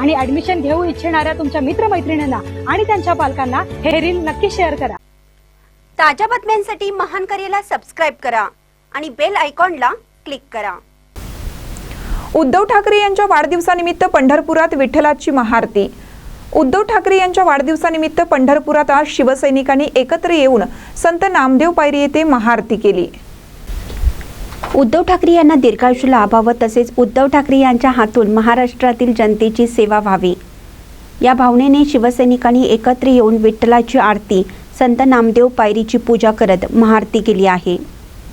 आणि ऍडमिशन घेऊ इच्छिणाऱ्या तुमच्या मित्रमैत्रिणींना आणि त्यांच्या पालकांना हे रील नक्की शेअर करा. ताज्या बातम्यांसाठी महान करेला सबस्क्राईब करा आणि बेल आयकॉनला क्लिक करा. उद्धव ठाकरे यांच्या वाढदिवसानिमित्त पंढरपुरात विठ्ठलाची महाआरती. उद्धव ठाकरे यांच्या वाढदिवसानिमित्त पंढरपुरात आज शिवसैनिकांनी एकत्र येऊन संत नामदेव पायरी येथे महाआरती केली. उद्धव ठाकरे यांना दीर्घायुष्य लाभावं तसेच उद्धव ठाकरे यांच्या हातून महाराष्ट्रातील जनतेची सेवा व्हावी. या भावनेने शिवसैनिकांनी एकत्र येऊन विठ्ठलाची आरती संत नामदेव पायरीची पूजा करत महाआरती केली आहे.